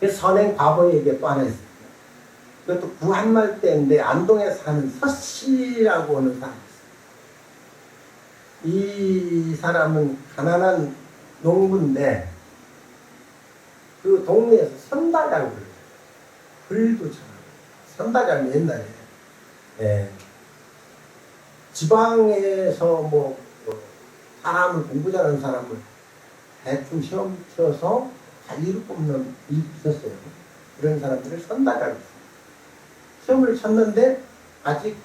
그 선행 하나 있습니다. 그것도 구한말 때인데 안동에 사는 서씨라고 하는 사람이 있어요. 이 사람은 가난한 농부인데 그 동네에서 선다라고 그래요. 글도 잘하고 선다라는 옛날에 예, 지방에서 뭐, 뭐 사람을 공부 잘하는 사람을 대충 시험 쳐서 자리로 뽑는 일이 있었어요. 그런 사람들을 선다라고 했어요. 시험을 쳤는데 아직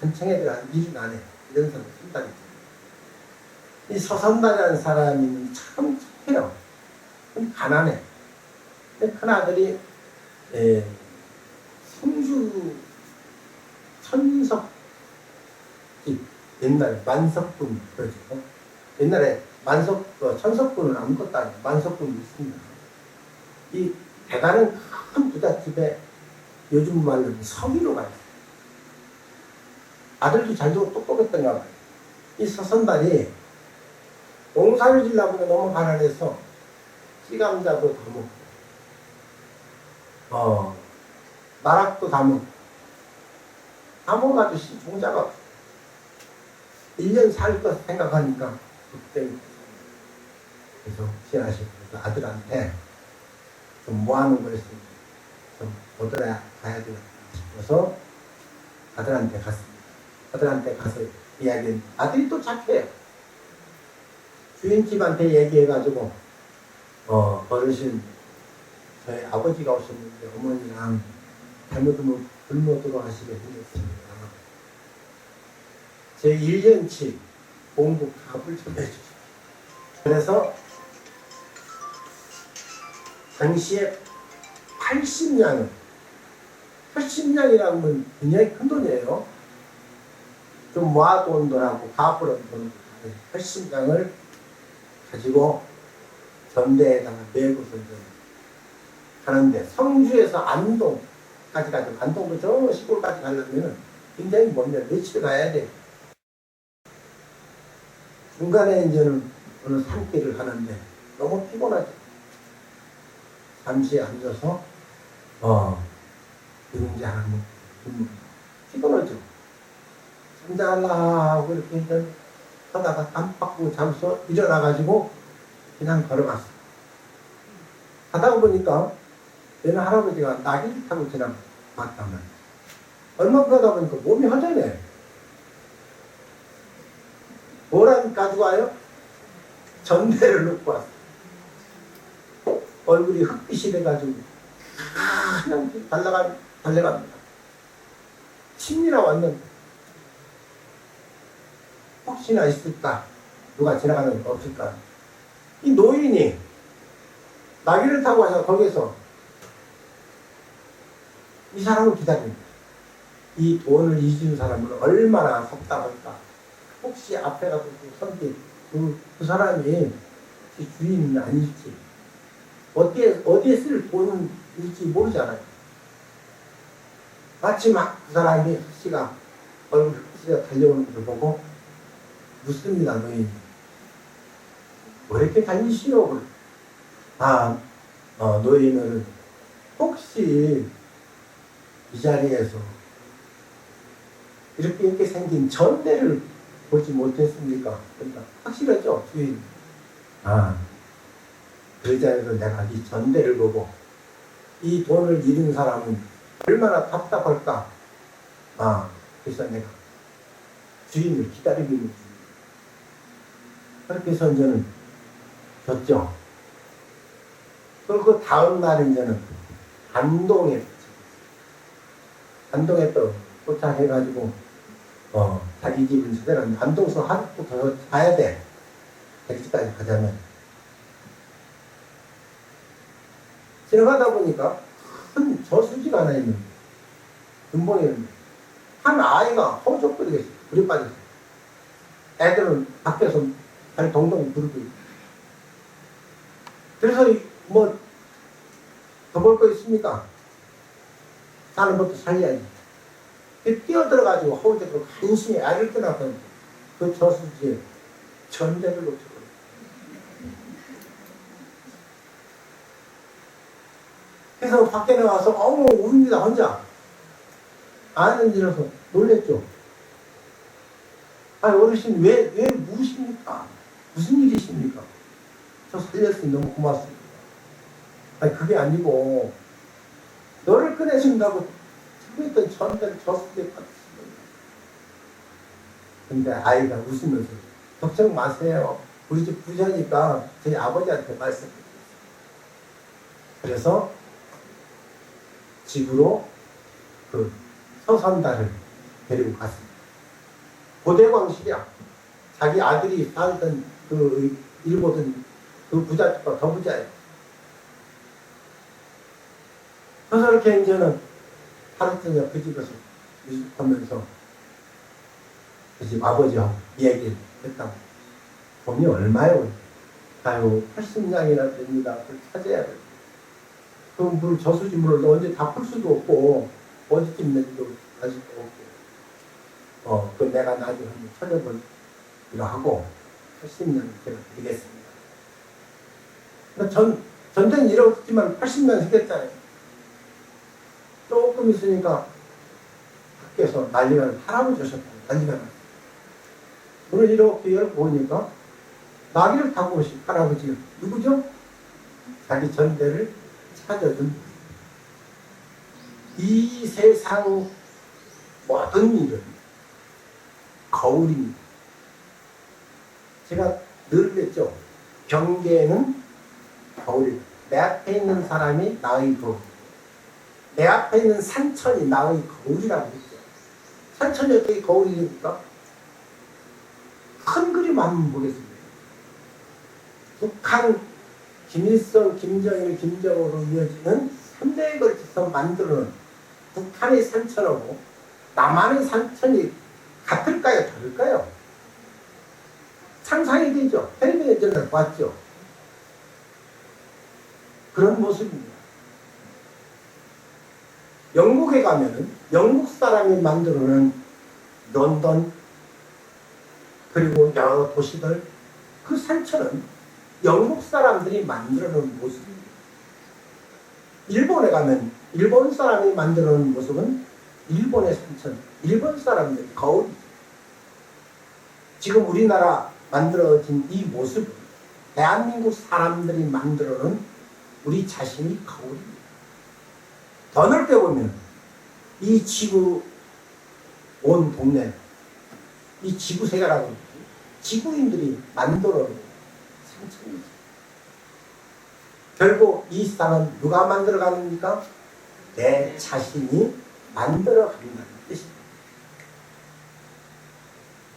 현청에 들어간 일은 안 해. 이런 사람을 선다라고 했어요. 이 서선다라는 사람이 참 착해요. 좀 가난해. 근데 큰아들이 예, 성주 천석 옛날에 만석군 그러죠. 옛날에 만석 어, 천석군은 아무것도 아니에요. 만석군이 있습니다. 이 대단한 큰 부잣집에 요즘 말로는 서기로 가 있어요. 아들도 잘도 똑똑했던가 봐요. 이 서선달이 농사를 지려고 너무 가난해서 찌감자도 다 먹고 어 나락도 다 먹고 다 먹어가지고 종자가 없어. 1년 살 것 생각하니까 그때 그래서 지나시고 아들한테 좀 모아놓은 거 있으면 좀 보더라 가야 되겠다 싶어서 아들한테 갔습니다. 아들한테 가서 이야기는 아들이 또 착해요. 주인집한테 얘기해가지고 어 어르신 저희 아버지가 오셨는데 어머니랑 잘못하면 굶어 들어가시게 생겼습니다. 제 1년치 공부 값을 좀 해주십시오. 그래서 당시에 80냥, 80냥이라고 하면 굉장히 큰 돈이에요. 좀 모아둔 돈하고 갚으러 돈 80냥을 가지고 전대에다가 메고서 가는데 성주에서 안동까지 가죠. 안동도 저 시골까지 가려면 굉장히 먼데 며칠 가야 돼. 중간에 이제는 어느 산길을 가는데 너무 피곤하죠. 잠시 앉아서 어 이런지 하면 피곤하죠. 잠자라 하고 이렇게 하다가 깜빡하고 잠서 일어나가지고 그냥 걸어갔어. 가다 보니까 얘는 할아버지가 낙일 타고 지나갔단 말이야. 얼마 가다 보니까 몸이 허전해. 뭐라도 가지고 와요? 전대를 놓고 왔어. 얼굴이 흑빛이 돼가지고 그냥 달려가 달려갑니다. 침이나 왔는데 혹시나 있을까 누가 지나가는 거 없을까 이 노인이 나귀를 타고 와서 거기서 이 사람을 기다립니다. 이 돈을 잊은 사람은 얼마나 답답할까. 혹시 앞에 가서 선비 그, 그 사람이 그 주인은 아닐지 어디에 어디에 쓸 돈일지 모르잖아요. 마치 막 그 사람이 씨가 얼굴 씨가 달려오는 걸 보고 묻습니다 노인. 왜 이렇게 다니시오? 아 어, 노인은 혹시 이 자리에서 이렇게 이렇게 생긴 전대를 보지 못했습니까? 그러니까 확실하죠 주인. 아, 그 자리에서 내가 이 전대를 보고 이 돈을 잃은 사람은 얼마나 답답할까? 아, 그래서 내가 주인을 기다리고 있는 중. 그렇게 해서 이제는 줬죠. 그리고 그 다음 날 이제는 안동에 안동에 또 도착해가지고 어, 자기 집을 찾아갔는데 안동서 하루도 더 가야 돼. 백지까지 가자면. 지나가다 보니까 큰 저수지가 하나 있는데 있는데 한 아이가 있어요. 불에 빠졌어요. 애들은 밖에서 발 동동 부르고 있고 그래서 뭐 더 볼 거 있습니까? 사는 것도 살려야지. 뛰어들어가지고 허우적으로 간신히 알을 끊어서 그 저수지에 전대를 놓쳐버려. 그래서 밖에 나가서 어머 웁니다 혼자 아는 일어서 놀랬죠. 아니 어르신 왜 왜 무십니까? 무슨 일이십니까? 저 살렸으니 너무 고맙습니다. 아니 그게 아니고 너를 꺼내준다고 참했던 전대를 줬을 때 같습니다. 근데 아이가 웃으면서 걱정 마세요. 우리 집 부자니까 저희 아버지한테 말씀드렸어요. 그래서 집으로 그 서산다를 데리고 갔습니다. 고대광실이야. 자기 아들이 살던 그 일보던 그 부자보다 더 부자예요. 그래서 이렇게 이제는 하루 저녁 그 집에서 하면서 그 집 아버지하고 이야기를 했다고. 돈이 얼마요? 아유, 80냥이나 됩니다. 그걸 찾아야 돼. 그럼 물 저수지 물을 언제 다 풀 수도 없고, 어디쯤 알 수도 없고. 어, 그 내가 나중에 한번 찾아보기로 하고, 80년 제가 드리겠습니다. 그러니까 전, 전쟁 이렇지만 80년 생겼잖아요. 조금 있으니까 밖에서 난리가 나- 할아버지 오셨다. 난리가 나. 문을 이렇게 열고 보니까 나귀를 타고 오신 할아버지가 누구죠? 자기 전대를 찾아준 이 세상 모든 일은 거울입니다. 제가 늘 그랬죠. 경계는 거울이다. 내 앞에 있는 사람이 나의 거울. 내 앞에 있는 산천이 나의 거울이라고 했죠. 산천이 어떻게 거울입니까? 큰 그림 한번 보겠습니다. 북한 김일성, 김정일, 김정으로 이어지는 3대에 걸쳐서 만들어놓은 북한의 산천하고 남한의 산천이 같을까요? 다를까요? 상상이 되죠. 텔레비전을 봤죠. 그런 모습입니다. 영국에 가면은 영국 사람이 만들어놓은 런던 그리고 여러 도시들 그 산천은 영국 사람들이 만들어 놓은 모습입니다. 일본에 가면 일본 사람이 만들어 놓은 모습은 일본의 산천, 일본 사람들이 거울. 지금 우리나라 만들어진 이 모습은 대한민국 사람들이 만들어 놓은 우리 자신이 거울입니다. 더 넓게 보면 이 지구 온 동네 이 지구 세계라고 그러지. 지구인들이 만들어 놓은 상처이지. 결국 이 세상은 누가 만들어 가는니까? 내 자신이 만들어 간다는 뜻입니다.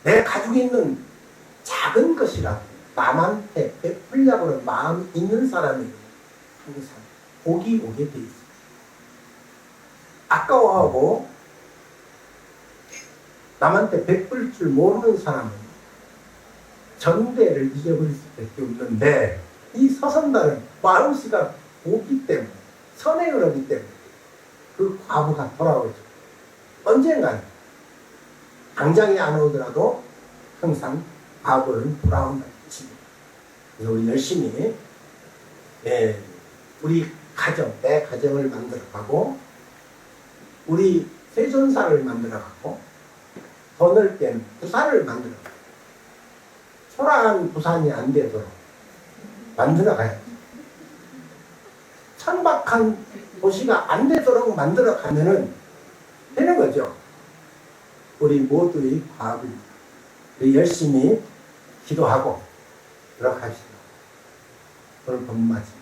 내 가지고 있는 작은 것이라도 남한테 베풀려고 하는 마음이 있는 사람이 항상 복이 오게 돼 있습니다. 아까워하고 남한테 베풀 줄 모르는 사람은 전대를 잊어버릴 수밖에 없는데 이 서선달은 마음씨가 고기 때문에 선행을 하기 때문에 그 과부가 돌아오죠. 언젠가는 당장이 안 오더라도 항상 과부는 뜻입니다. 그래서 우리 열심히 예, 우리 가정, 내 가정을 만들어가고 우리 세존사를 만들어가고 더 넓게는 부산을 만들어 초라한 부산이 안 되도록 만들어 가야지. 천박한 도시가 안 되도록 만들어 가면은 되는 거죠. 우리 모두의 과업입니다. 열심히 기도하고 그렇게 합시다. 오늘 본 마치